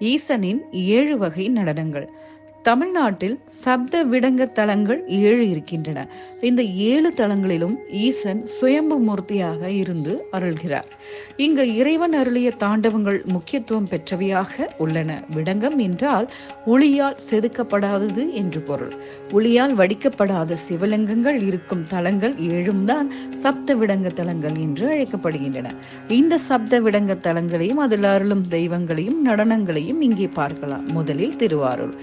ஈசனின் ஏழு வகை நடனங்கள். தமிழ்நாட்டில் சப்த விடங்க தலங்கள் ஏழு இருக்கின்றன. இந்த ஏழு தலங்களிலும் ஈசன் சுயம்பு மூர்த்தியாக இருந்து அருள்கிறார். இங்கு இறைவன் அருளிய தாண்டவங்கள் முக்கியத்துவம் பெற்றவையாக உள்ளன. விடங்கம் என்றால் ஒளியால் செதுக்கப்படாதது என்று பொருள். ஒளியால் வடிக்கப்படாத சிவலிங்கங்கள் இருக்கும் தலங்கள் ஏழும் தான் சப்த விடங்க தலங்கள் என்று அழைக்கப்படுகின்றன. இந்த சப்த விடங்க தலங்களையும் அதில் அருளும் தெய்வங்களையும் நடனங்களையும் இங்கே பார்க்கலாம். முதலில் திருவாரூர்.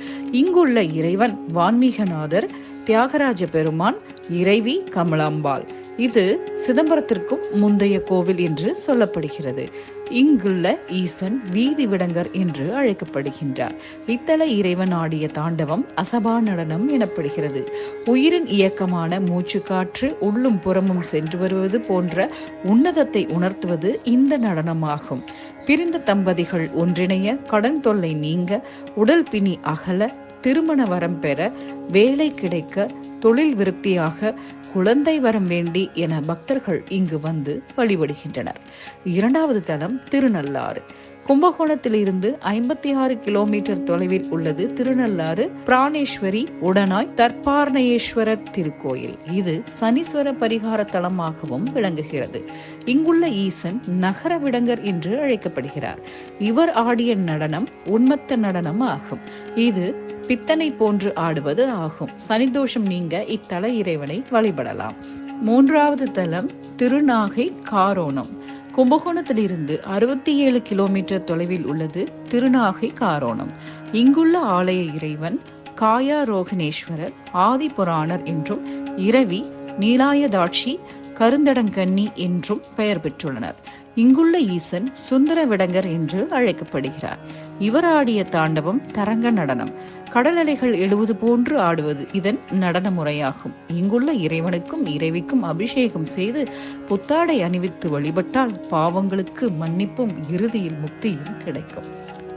இங்குள்ள இறைவன் வான்மீகநாதர் தியாகராஜ பெருமான் இறைவி கமலாம்பாள். இது சிதம்பரத்திற்கும் முந்தைய கோவில் என்று சொல்லப்படுகிறது. இங்குள்ள ஈசன் வீதி விடங்கர் என்று அழைக்கப்படுகின்றார். இத்தல இறைவன் ஆடிய தாண்டவம் அசபா நடனம் எனப்படுகிறது. உயிரின் இயக்கமான மூச்சு காற்று உள்ளும் புறமும் சென்று வருவது போன்ற உன்னதத்தை உணர்த்துவது இந்த நடனமாகும். பிரிந்த தம்பதிகள் ஒன்றிணைய கடன் தொல்லை நீங்க உடல் பிணி அகல திருமண வரம் பெற வேலை கிடைக்க தொழில் விருத்தியாக குழந்தை வரம் வேண்டி என பக்தர்கள் இங்கு வந்து வழிபடுகின்றனர். இரண்டாவது தலம் திருநள்ளாறு. கும்பகோணத்திலிருந்து ஐம்பத்தி ஆறு கிலோமீட்டர் தொலைவில் உள்ளது திருநள்ளாறு பிராணேஸ்வரி உடனாய் தற்பார்ணேஸ்வரர் திருக்கோயில். இது சனீஸ்வர பரிகார தலமாகவும் விளங்குகிறது. இங்குள்ள ஈசன் நகர விடங்கர் என்று அழைக்கப்படுகிறார். இவர் ஆடிய நடனம் உன்மத்த நடனம் ஆகும் இது பித்தனை போன்று ஆடுவது ஆகும். சனிதோஷம் நீங்க இத்தல இறைவனை வழிபடலாம். மூன்றாவது தலம் திருநாகை காரோணம். கும்பகோணத்திலிருந்து அறுபத்தி ஏழு கிலோமீட்டர் தொலைவில் உள்ளது திருநாகை காரோணம். இங்குள்ள ஆலய இறைவன் காயா ரோகனேஸ்வரர் ஆதிபுராணர் என்றும் இரவி நீலாயதாட்சி கருந்தடங்கன்னி என்றும் பெயர் பெற்றுள்ளனர். இங்குள்ள ஈசன் சுந்தர விடங்கர் என்று அழைக்கப்படுகிறார். இவர் ஆடிய தாண்டவம் தரங்க நடனம். கடல் அலைகள் எழுவது போன்று ஆடுவது இதன் நடன முறையாகும் இங்குள்ள இறைவனுக்கும் இறைவிக்கும் அபிஷேகம் செய்து புத்தாடை அணிவித்து வழிபட்டால் பாவங்களுக்கு மன்னிப்பும் இறுதியில் முக்தியும் கிடைக்கும்.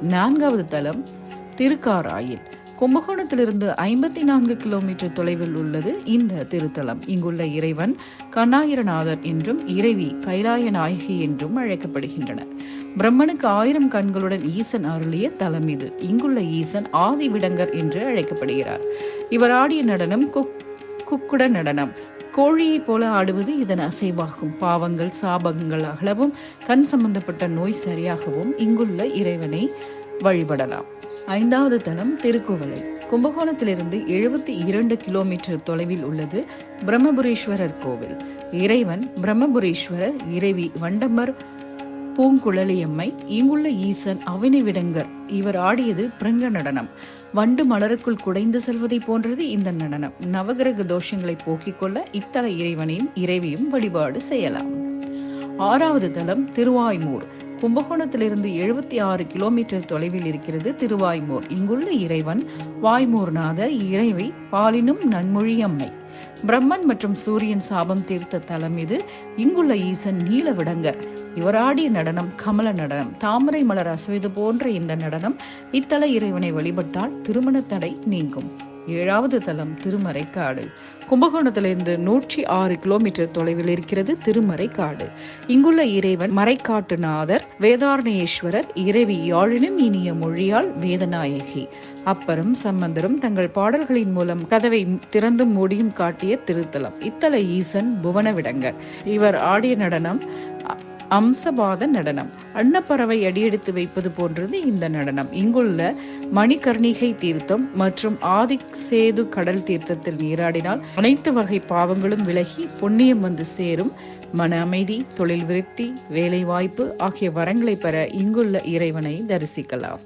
நான்காவது தலம் திருக்காராயில். கும்பகோணத்திலிருந்து ஐம்பத்தி நான்கு கிலோமீட்டர் தொலைவில் உள்ளது இந்த திருத்தலம். இங்குள்ள இறைவன் கண்ணாயிரநாதர் என்றும் இறைவி கைலாய நாயகி என்றும் அழைக்கப்படுகின்றனர். பிரம்மனுக்கு ஆயிரம் கண்களுடன் ஈசன் அருளிய தலம் இது. இங்குள்ள ஈசன் ஆதி விடங்கர் என்று அழைக்கப்படுகிறார். இவர் ஆடிய நடனம் குக் குக்குட நடனம். கோழியைப் போல ஆடுவது இதன் அசைவாகும். பாவங்கள் சாபங்கள் அகலவும் கண் சம்பந்தப்பட்ட நோய் சரியாகவும் இங்குள்ள இறைவனை வழிபடலாம். ஐந்தாவது தலம் திருக்குவளை கும்பகோணத்திலிருந்து எழுபத்தி இரண்டு கிலோமீட்டர் தொலைவில் உள்ளது பிரம்மபுரீஸ்வரர் கோவில். இறைவன் பிரம்மபுரீஸ்வரர் இறைவி வண்டமர் பூங்குழலியம்மை இங்குள்ள ஈசன் அவினிவிடங்கர் இவர் ஆடியது பிருங்க நடனம். வண்டு மலருக்குள் குடைந்து செல்வதை போன்றது இந்த நடனம். நவகிரக தோஷங்களை போக்கிக் கொள்ள இத்தல இறைவனையும் இறைவியும் வழிபாடு செய்யலாம். ஆறாவது தலம் திருவாய்மூர். கும்பகோணத்திலிருந்து எழுபத்தி ஆறு கிலோமீட்டர் தொலைவில் இருக்கிறது திருவாய்மூர். இங்குள்ள இறைவன் வாய்மூர்நாதர் இறைவை பாலினும் நன்மொழியம்மை. பிரம்மன் மற்றும் சூரியன் சாபம் தீர்த்த தலம் இது. இங்குள்ள ஈசன் நீலவிடங்கர். இவர் நடனம் கமல நடனம். தாமரை மலர் அசைவது போன்ற இந்த நடனம் இத்தல இறைவனை வழிபட்டால் திருமண தடை நீங்கும். ஏழாவது தலம் திருமறைக்காடு. கும்பகோணத்திலிருந்து நூற்றி ஆறு கிலோமீட்டர் தொலைவில் இருக்கிறது திருமறைக்காடு. இங்குள்ள இறைவன் மறைக்காட்டுநாதர் வேதாரணேஸ்வரர் இறைவி யாழினும் இனிய மொழியால் வேதநாயகி. அப்பரும் சம்பந்தரும் தங்கள் பாடல்களின் மூலம் கதவை திறந்தும் மூடியும் காட்டிய திருத்தலம். இத்தல ஈசன் புவன விடங்கர் இவர் ஆடிய நடனம் அம்சபாத நடனம். அன்னப்பறவை அடியெடுத்து வைப்பது போன்றது இந்த நடனம். இங்குள்ள மணிகர்ணிகை தீர்த்தம் மற்றும் ஆதி சேது கடல் தீர்த்தத்தில் நீராடினால் அனைத்து வகை பாவங்களும் விலகி புண்ணியம் வந்து சேரும். மன அமைதி தொழில் விருத்தி வேலை வாய்ப்பு ஆகிய வரங்களை பெற இங்குள்ள இறைவனை தரிசிக்கலாம்.